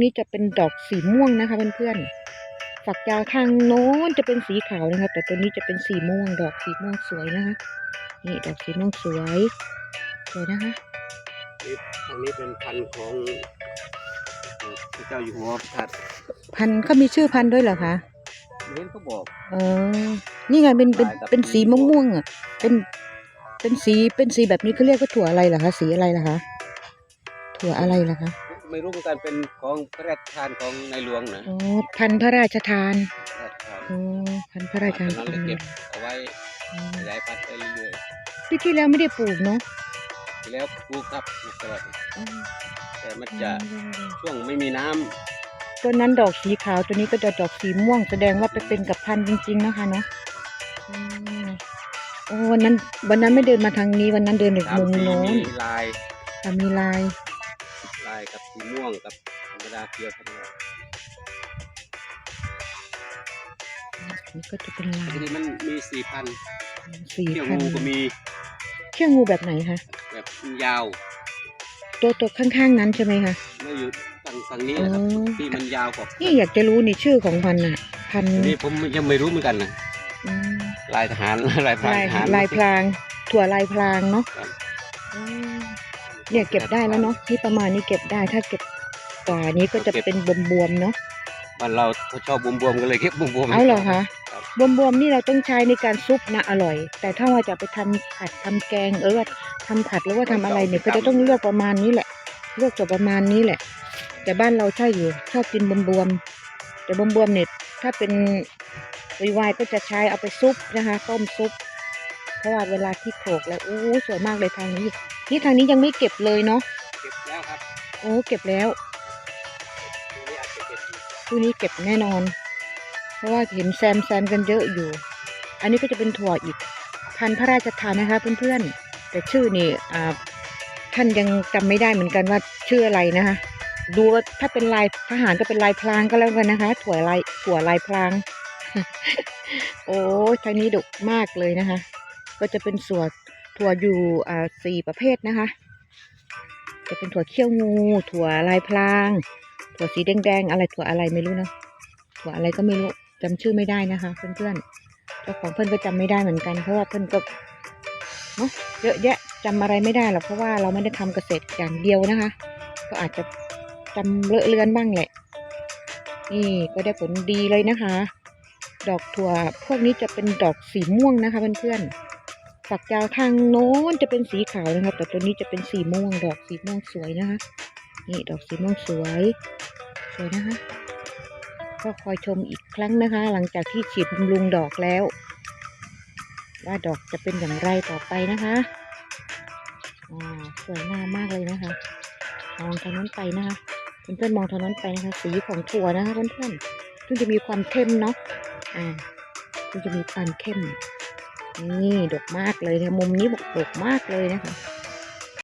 นี่จะเป็นดอกสีม่วงนะคะเพื่อนๆ ฝักยาวทางโน้นจะเป็นสีขาวนะคะ แต่ตัวนี้จะเป็นสีม่วง ดอกสีม่วงสวยนะคะ นี่ดอกสีม่วงสวยสวยนะคะนี่ทางนี้เป็นพันธุ์ของเอ่อพระเจ้าอยู่หัวทัดพันธุ์เขามีชื่อพันธุ์ด้วยเหรอคะเห็นเขาบอกเออนี่ไงเป็นเป็นลายกับเป็นสีมะม่วงอะ เป็นเป็นสีเป็นสีแบบนี้เขาเรียกว่าถั่วอะไรเหรอคะ สีอะไรล่ะคะ ถั่วอะไรล่ะคะ ไม่รู้เหมือนกันเป็นของพระราชทานของในหลวงนะอ๋อพันธุ์พระราชทานพระราชทานอ๋อพันธุ์พระราชทานตอนนั้นเลยเก็บเอาไว้ขยายพันธุ์ไปเรื่อยปีที่แล้วไม่ได้ปลูกเนาะๆแล้วปลูกครับปลูกตลอดอ๋อแต่มันจะช่วงไม่มีน้ำตัวนั้นดอกสีขาวตัวนี้ก็จะดอกสีม่วง แสดงว่าไปเป็นกับพันธุ์จริงๆนะคะเนาะอืมโอ้วันนั้นวันนั้นไม่เดินมาทางนี้วันนั้นเดินอีกตามมุมสีโน้นมีลายแต่มีลายลายกับสีม่วงกับธรรมดาเขียวธรรมดานี่ก็จะเป็นลายทีนี้มันมีสี่พันสีเขี้ยวพันงูธุ์ก็มีเขี้ยวงูแบบไหนคะแบบยาว ตัวตัวข้างๆนั้นใช่ไหมคะไม่อยู่ฝั่งฝั่งนี้อ๋อนะครับที่มันยาวกว่านี่อยากจะรู้นี่ชื่อของพันธุ์น่ะ พันธุ์นี่ผมยังไม่รู้เหมือนกันนะอืมลายทหารลายพรางลายทหารลายพรางถั่วลายพรางเนาะครับอืม เนี่ยเก็บได้แล้วเนาะนี่ประมาณนี้เก็บได้ถ้าเก็บกว่านี้ก็จะเป็นบวมๆเนาะบ้านเราเขาชอบบวมๆกันเลยเก็บบวมๆเอาเหรอคะครับบวมๆนี่เราต้องใช้ในการซุปนะอร่อย แต่ถ้าว่าจะไปทำผัดทำแกงเออว่าทำผัดหรือว่าทำอะไรเนี่ยก็จะต้องเลือกประมาณนี้แหละ เลือกจะประมาณนี้แหละ แต่บ้านเราใช่อยู่ชอบกินบวมๆแต่บวมๆเนี่ยถ้าเป็นวายๆก็จะใช้เอาไปซุปนะคะ ต้มซุปเพราะว่าเวลาที่โขลกแล้วอู้สวยมากเลยทางนี้ นี่ทางนี้ยังไม่เก็บเลยเนาะเก็บแล้วครับโอ้เก็บแล้วทีนี้อาจจะเก็บอยู่ตู้นี้เก็บแน่นอน เพราะว่าเห็นแซมแซมกันเยอะอยู่ อันนี้ก็จะเป็นถั่วอีก พันธุ์พระราชทานนะคะเพื่อนๆ แต่ชื่อนี่อ่าท่านยังจำไม่ได้เหมือนกันว่าชื่ออะไรนะคะดูว่าถ้าเป็นลายทหารก็เป็นลายพลางก็แล้วกันนะคะ ถั่วลายถั่วลายพลาง โอ้ยทางนี้ดุมากเลยนะคะ ก็จะเป็นส่วน ถั่วอยู่อ่าสี่ประเภทนะคะ จะเป็นถั่วเขี้ยวงู ถั่วลายพลาง ถั่วสีแดงๆอะไรถั่วอะไรไม่รู้เนาะถั่วอะไรก็ไม่รู้จำชื่อไม่ได้นะคะเพื่อนๆเจ้าของเพื่อนก็จำไม่ได้เหมือนกันเพราะว่าเพื่อนก็เนาะเยอะแยะจำอะไรไม่ได้หรอกเพราะว่าเราไม่ได้ทำเกษตรอย่างเดียวนะคะ ก็อาจจะจำเลอะเลือนบ้างแหละ นี่ก็ได้ผลดีเลยนะคะ ดอกถั่วพวกนี้จะเป็นดอกสีม่วงนะคะเพื่อนๆ ฝักยาวทางโน้นจะเป็นสีขาวนะครับ แต่ตัวนี้จะเป็นสีม่วงดอกสีม่วงสวยนะคะ นี่ดอกสีม่วงสวย สวยนะคะ ก็คอยชมอีกครั้งนะคะ หลังจากที่ฉีดบำรุงดอกแล้ว ว่าดอกจะเป็นอย่างไรต่อไปนะคะอ่าสวยงามมากเลยนะคะมองทางนั้นไปนะคะเพื่อนๆมองทางนั้นไปนะคะ สีของถั่วนะคะเพื่อนๆซึ่งจะมีความเข้มเนาะอ่าซึ่งจะมีความเข้ม นี่ดกมากเลยนะคะมุมนี้บอกดกมากเลยนะคะ